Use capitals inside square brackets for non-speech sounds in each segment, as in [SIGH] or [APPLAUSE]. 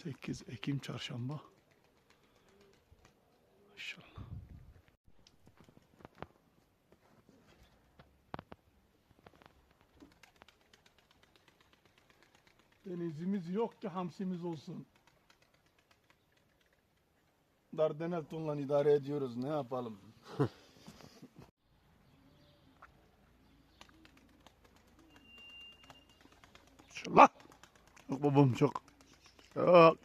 8 Ekim Çarşamba. Maşallah. Denizimiz yok ki hamsimiz olsun. Dardanel tonla idare ediyoruz. Ne yapalım? [LAUGHS] İnşallah. Çok babam çok. Yok.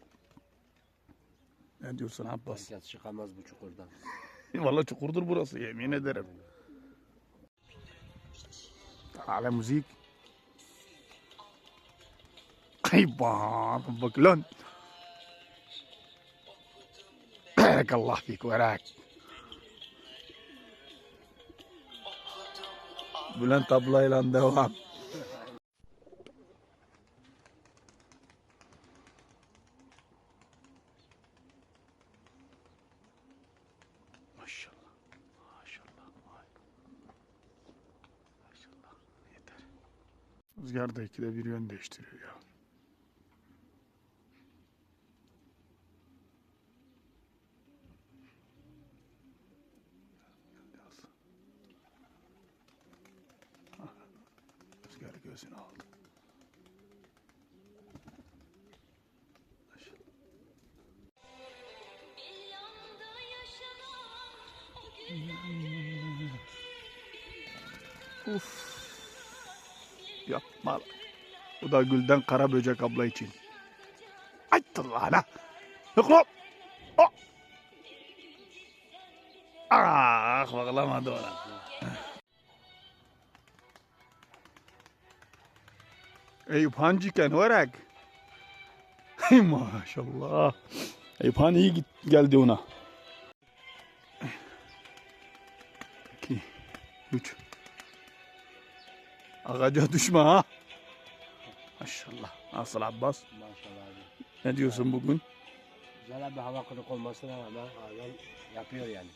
Ne diyorsun Abbas? Herkes çıkamaz bu çukurdan. Valla çukurdur burası yemin ederim. على موزيك ايبا ربك لون بارك الله فيك وراك بلان طبلة إلى دوام Maşallah. Maşallah. Vay. Maşallah. Yeter. Rüzgar da ikide bir yön değiştiriyor ya. Rüzgar gözünü aldı. Uf. Yapma. Bu da Gülden Kara Böcek abla için. Ay. Yok lan. Oh. Ah bağlamadı ona. Eyüp Hancıken olarak. Maşallah. Eyüp Han iyi geldi ona. 2 3 Ağaca düşme ha. Maşallah. Nasıl Abbas? Maşallah abi. Ne diyorsun bugün? Güzel bir hava kırık olmasına rağmen hayvan yapıyor yani.